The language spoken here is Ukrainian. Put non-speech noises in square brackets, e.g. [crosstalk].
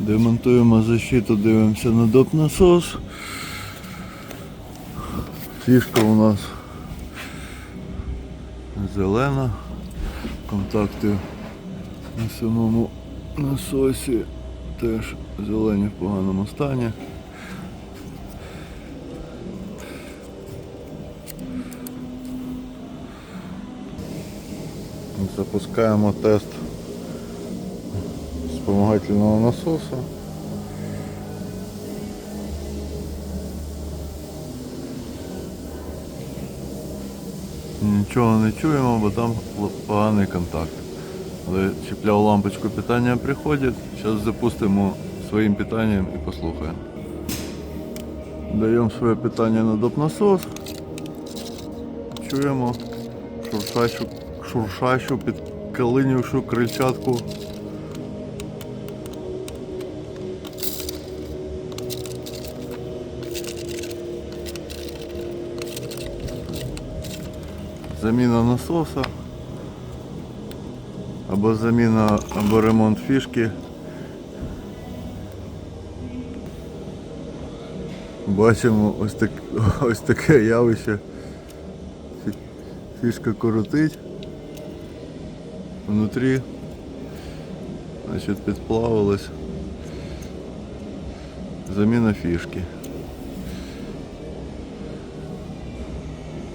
Демонтуємо защиту, дивимося на доп насос. Фішка у нас зелена. Контакти на самому насосі теж зелені в поганому стані. Запускаємо тест вспомогательного насоса. Нічого не чуємо, бо там поганий контакт. Але чіпляв лампочку питання приходить. Зараз запустимо своїм питанням і послухаємо. Даємо своє питання на доп-насос. Чуємо шуршащу, шуршащу підкалинівшу крильчатку. Заміна насоса. Або заміна, або ремонт фішки. Бачимо ось, так, [laughs] ось таке явище. Фішка коротить. Внутрі значить, підплавилась. Заміна фішки.